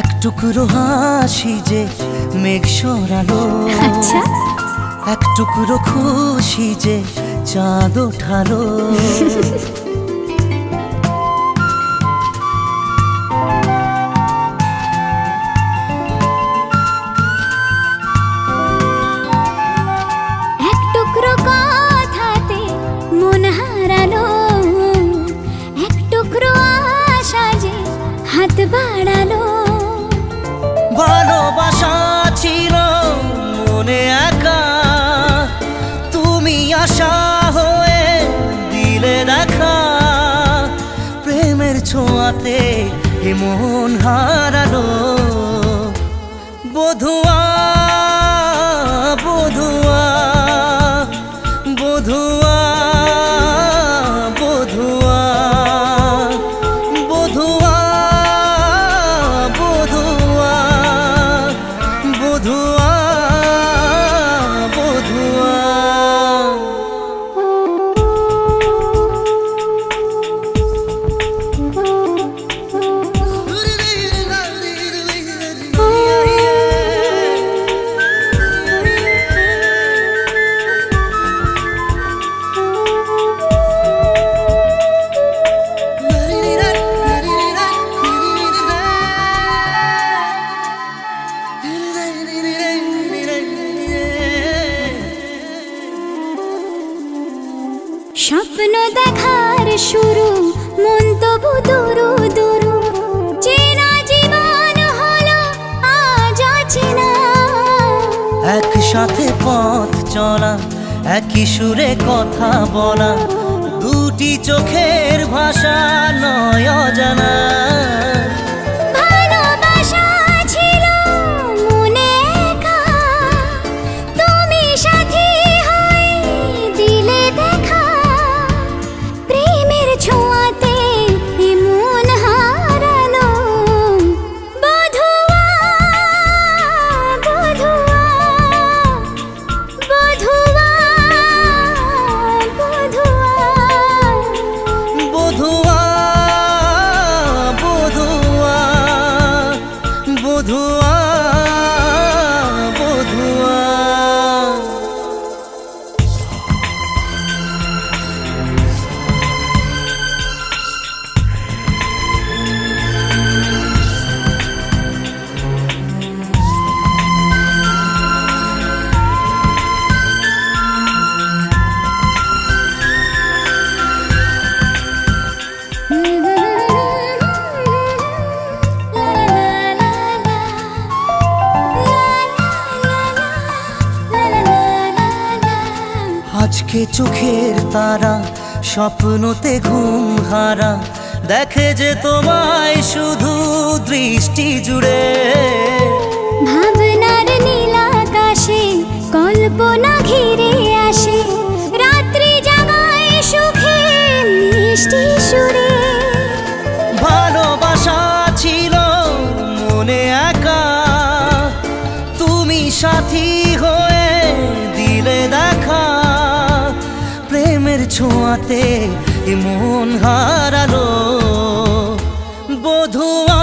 এক টুকরো হাসি যে মেঘ সরালো। আচ্ছা। এক টুকরো খুশি যে চাঁদ ওঠালো। এক টুকরো কথাতে এক টুকরো আশা যে হাত বাড়ালো। তুমি আশা হয়ে দিলে দেখা প্রেমের ছোঁয়াতে মন হারালো স্বপ্ন দেখার শুরু, মন তবু দুরু দুরু। চেনা জীবন হলো, আজ অচেনা। একসাথে পথ চলা, একই সুরে কথা বলা, দুটি চোখের ভাষা নয় অজানা। আজকে চোখের তারা স্বপ্নতে ঘুম হারা। দেখে যে তোমায় শুধু দৃষ্টি জুড়ে। ভাবনার নীল আকাশে কল্পনা ঘিরে আসে। রাত্রি জাগায় সুখে মিষ্টি সুরে। ভালোবাসা ছিল মনে একা। তুমি সাথী ছোঁয়াতে মন হারালো। বধুয়া